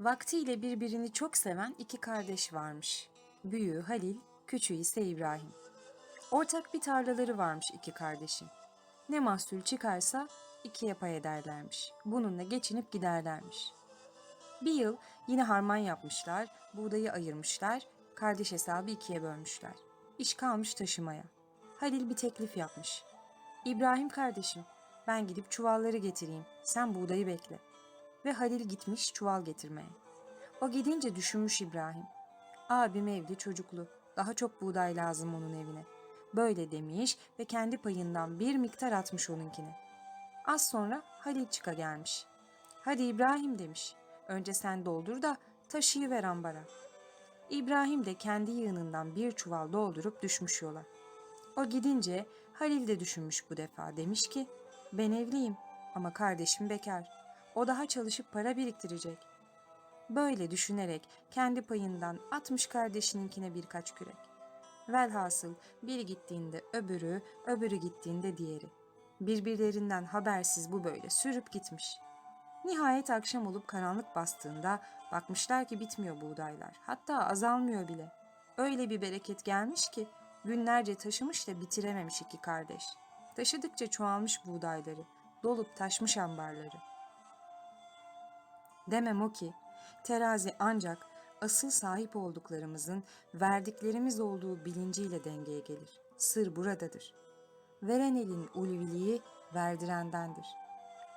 Vaktiyle birbirini çok seven iki kardeş varmış. Büyüğü Halil, küçüğü ise İbrahim. Ortak bir tarlaları varmış iki kardeşin. Ne mahsul çıkarsa ikiye pay ederlermiş. Bununla geçinip giderlermiş. Bir yıl yine harman yapmışlar, buğdayı ayırmışlar, kardeş hesabı ikiye bölmüşler. İş kalmış taşımaya. Halil bir teklif yapmış. İbrahim kardeşim, ben gidip çuvalları getireyim, sen buğdayı bekle. Ve Halil gitmiş çuval getirmeye. O gidince düşünmüş İbrahim. Abim evli çocuklu, daha çok buğday lazım onun evine. Böyle demiş ve kendi payından bir miktar atmış onunkine. Az sonra Halil çıka gelmiş. Hadi İbrahim demiş. Önce sen doldur da taşıyıver ambara. İbrahim de kendi yığınından bir çuval doldurup düşmüş yola. O gidince Halil de düşünmüş bu defa. Demiş ki ben evliyim ama kardeşim bekar. O daha çalışıp para biriktirecek. Böyle düşünerek kendi payından atmış kardeşininkine birkaç kürek. Velhasıl biri gittiğinde öbürü, öbürü gittiğinde diğeri. Birbirlerinden habersiz bu böyle sürüp gitmiş. Nihayet akşam olup karanlık bastığında bakmışlar ki bitmiyor buğdaylar. Hatta azalmıyor bile. Öyle bir bereket gelmiş ki günlerce taşımış da bitirememiş iki kardeş. Taşıdıkça çoğalmış buğdayları, dolup taşmış ambarları. Demem o ki terazi ancak asıl sahip olduklarımızın verdiklerimiz olduğu bilinciyle dengeye gelir. Sır buradadır. Veren elin ulviliği verdirendendir.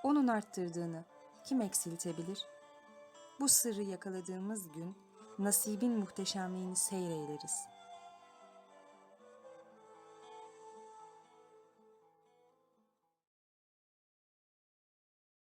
Onun arttırdığını kim eksiltebilir? Bu sırrı yakaladığımız gün nasibin muhteşemliğini seyreyleriz.